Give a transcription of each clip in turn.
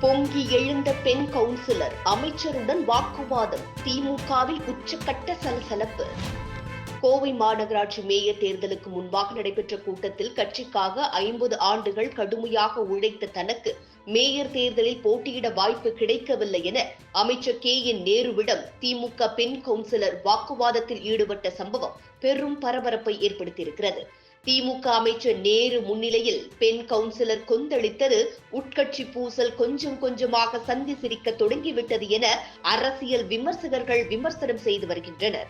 பொங்கி எழுந்த பெண் கவுன்சிலர் அமைச்சருடன் வாக்குவாதம் திமுகவில் உச்சக்கட்ட சலசலப்பு. கோவை மாநகராட்சி மேயர் தேர்தலுக்கு முன்பாக நடைபெற்ற கூட்டத்தில் கட்சிக்காக ஐம்பது ஆண்டுகள் கடுமையாக உழைத்த தனக்கு மேயர் தேர்தலில் போட்டியிட வாய்ப்பு கிடைக்கவில்லை என அமைச்சர் கே என் நேருவிடம் திமுக பெண் கவுன்சிலர் வாக்குவாதத்தில் ஈடுபட்ட சம்பவம் பெரும் பரபரப்பை ஏற்படுத்தியிருக்கிறது. திமுக அமைச்சர் நேரு முன்னிலையில் பெண் கவுன்சிலர் கொந்தளித்தது. உட்கட்சி பூசல் கொஞ்சம் கொஞ்சமாக சந்தி சிரிக்க தொடங்கிவிட்டது என அரசியல் விமர்சகர்கள் விமர்சனம் செய்து வருகின்றனர்.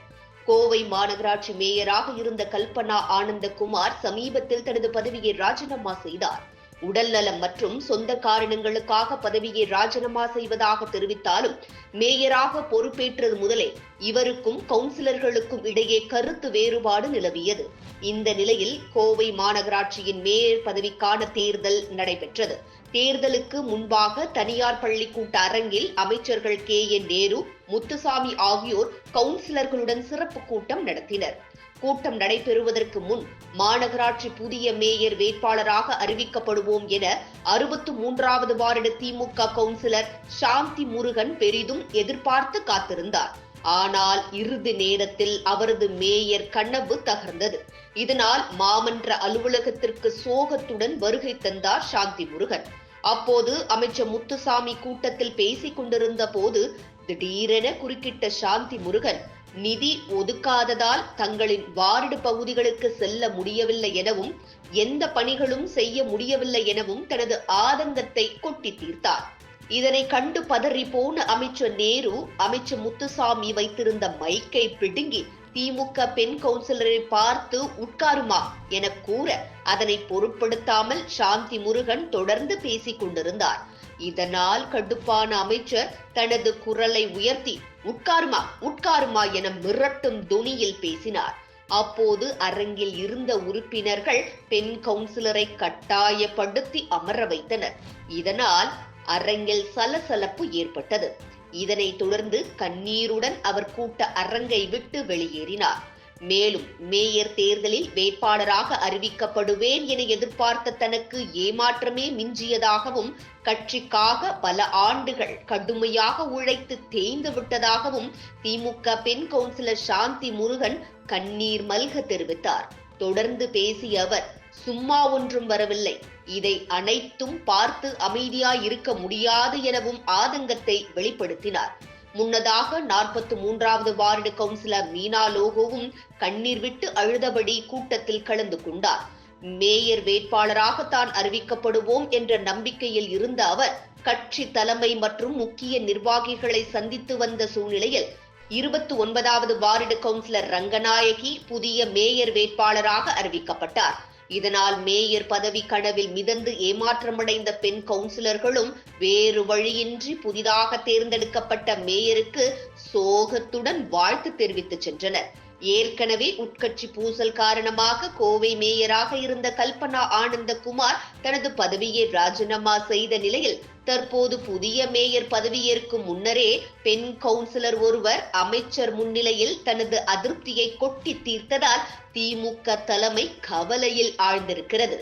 கோவை மாநகராட்சி மேயராக இருந்த கல்பனா ஆனந்தகுமார் சமீபத்தில் தனது பதவியை ராஜினாமா செய்தார். உடல்நலம் மற்றும் சொந்த காரணங்களுக்காக பதவியை ராஜினாமா செய்வதாக தெரிவித்தாலும் மேயராக பொறுப்பேற்றது முதலே இவருக்கும் கவுன்சிலர்களுக்கும் இடையே கருத்து வேறுபாடு நிலவியது. இந்த நிலையில் கோவை மாநகராட்சியின் மேயர் பதவிக்கான தேர்தல் நடைபெற்றது. தேர்தலுக்கு முன்பாக தனியார் பள்ளி கூட்ட அரங்கில் அமைச்சர்கள் கே என் நேரு முத்துசாமி ஆகியோர் கவுன்சிலர்களுடன் சிறப்பு கூட்டம் நடத்தினர். கூட்டம் நடைபெறுவதற்கு முன் மாநகராட்சி புதிய மேயர் வேட்பாளராக அறிவிக்கப்படுவோம் என அறுபத்து மூன்றாவது வார்டு திமுக கவுன்சிலர் சாந்தி முருகன் பெரிதும் எதிர்பார்த்து காத்திருந்தார். ஆனால் இறுதி நேரத்தில் அவரது மேயர் கனவு தகர்ந்தது. இதனால் மாமன்ற அலுவலகத்திற்கு சோகத்துடன் வருகை தந்தார் சாந்தி முருகன். அப்போது அமைச்சர் முத்துசாமி கூட்டத்தில் பேசிக் கொண்டிருந்த போது திடீரென குறுக்கிட்ட சாந்தி முருகன் நிதி ஒதுக்காததால் தங்களின் வார்டு பகுதிகளுக்கு செல்ல முடியவில்லை எனவும் எந்த பணிகளும் செய்ய முடியவில்லை எனவும் தனது ஆதங்கத்தை கொட்டி தீர்த்தார். இதனை கண்டு பதறி போன அமைச்சர் நேரு அமைச்சர் முத்துசாமி வைத்திருந்த மைக்கை பிடுங்கி திமுக பெண் கவுன்சிலரை பார்த்து உட்காருமா என கூற அதனை பொருட்படுத்தாமல் சாந்தி முருகன் தொடர்ந்து பேசிக் கொண்டிருந்தார். இதனால் கடுப்பான அமைச்சர் தனது குரலை உயர்த்தி உட்காருமா உட்காருமா என மிரட்டும் துணியில் பேசினார். அப்போது அரங்கில் இருந்த உறுப்பினர்கள் பெண் கவுன்சிலரை கட்டாயப்படுத்தி அமர வைத்தனர். இதனால் அரங்கில் சலசலப்பு ஏற்பட்டது. இதனைத் தொடர்ந்து கண்ணீருடன் அவர் கூட்ட அரங்கை விட்டு வெளியேறினார். மேலும் மேயர் தேர்தலில் வேட்பாளராக அறிவிக்கப்படுவேன் என எதிர்பார்த்த தனக்கு ஏமாற்றமே மிஞ்சியதாகவும் கட்சிக்காக பல ஆண்டுகள் கடுமையாக உழைத்து தேய்ந்து விட்டதாகவும் திமுக பெண் கவுன்சிலர் சாந்தி முருகன் கண்ணீர் மல்க தெரிவித்தார். தொடர்ந்து பேசிய அவர் சும்மா ஒன்றும் வரவில்லை. இதை அனைத்தும் பார்த்து அமைதியாய் இருக்க முடியாது எனவும் ஆதங்கத்தை வெளிப்படுத்தினார். முன்னதாக நாற்பத்தி மூன்றாவது வார்டு கவுன்சிலர் மீனா லோகோவும் கண்ணீர் விட்டு அழுதபடி கூட்டத்தில் கலந்து கொண்டார். மேயர் வேட்பாளராக தான் அறிவிக்கப்படுவோம் என்ற நம்பிக்கையில் இருந்த அவர் கட்சி தலைமை மற்றும் முக்கிய நிர்வாகிகளை சந்தித்து வந்த சூழ்நிலையில் இருபத்தி ஒன்பதாவது வார்டு கவுன்சிலர் ரங்கநாயகி புதிய மேயர் வேட்பாளராக அறிவிக்கப்பட்டார். இதனால் மேயர் பதவி கனவில் மிதந்து ஏமாற்றமடைந்த பெண் கவுன்சிலர்களும் வேறு வழியின்றி புதிதாக தேர்ந்தெடுக்கப்பட்ட மேயருக்கு சோகத்துடன் வாழ்த்து தெரிவித்து சென்றனர். ஏற்கனவே உட்கட்சி பூசல் காரணமாக கோவை மேயராக இருந்த கல்பனா ஆனந்தகுமார் தனது பதவியை ராஜினாமா செய்த நிலையில் தற்போது புதிய மேயர் பதவியேற்கும் முன்னரே பெண் கவுன்சிலர் ஒருவர் அமைச்சர் முன்னிலையில் தனது அதிருப்தியை கொட்டி தீர்த்ததால் திமுக தலைமை கவலையில் ஆழ்ந்திருக்கிறது.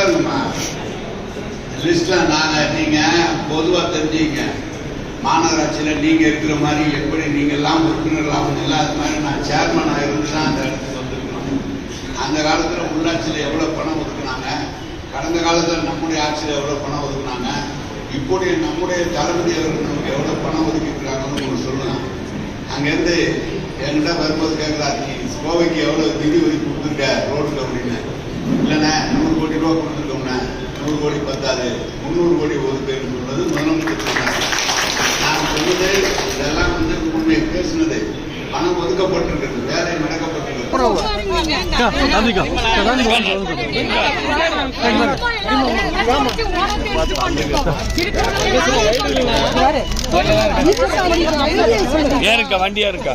உட்காருங்கம்மா. லிஸ்ட்ல நாங்க நீங்க பொதுவா தெரிஞ்சுங்க. மாநகராட்சியில நீங்க இருக்கிற மாதிரி எப்படி நீங்க எல்லாம் உறுப்பினர்கள் ஆகணும்? அது மாதிரி நான் சேர்மன் இருந்து தான் அந்த இடத்துக்கு வந்திருக்கணும். அந்த காலத்துல உள்ளாட்சியில எவ்வளவு பணம் ஒதுக்குனாங்க? கடந்த காலத்துல நம்முடைய ஆட்சியில எவ்வளவு பணம் ஒதுக்குனாங்க? இப்போது நம்முடைய தளபதி அவர்கள் நமக்கு எவ்வளவு பணம் ஒதுக்கிட்டுறாங்கன்னு உங்களுக்கு சொல்லலாம். அங்கேருந்து என்கிட்ட வரும்போது கேட்குறாரு கோவைக்கு எவ்வளோ நிதி ஒதுக்கி கொடுத்துருக்க? ரோடுக்கு அப்படின்னு இல்லைண்ணே நூறு கோடி ரூபா கொடுத்துருக்கோம்ண்ணே. நூறு கோடி பத்தாது. முந்நூறு கோடி ஒதுக்குன்னு சொல்றது முதலமைச்சர் சொன்னார் நான் சொன்னது இதெல்லாம் வந்து உண்மை பேசுனது. பணம் ஒதுக்கப்பட்டிருக்கிறது வேலை நடக்கப்பட்டிருக்கிறது. ஏன் இருக்கா வண்டியா இருக்கா?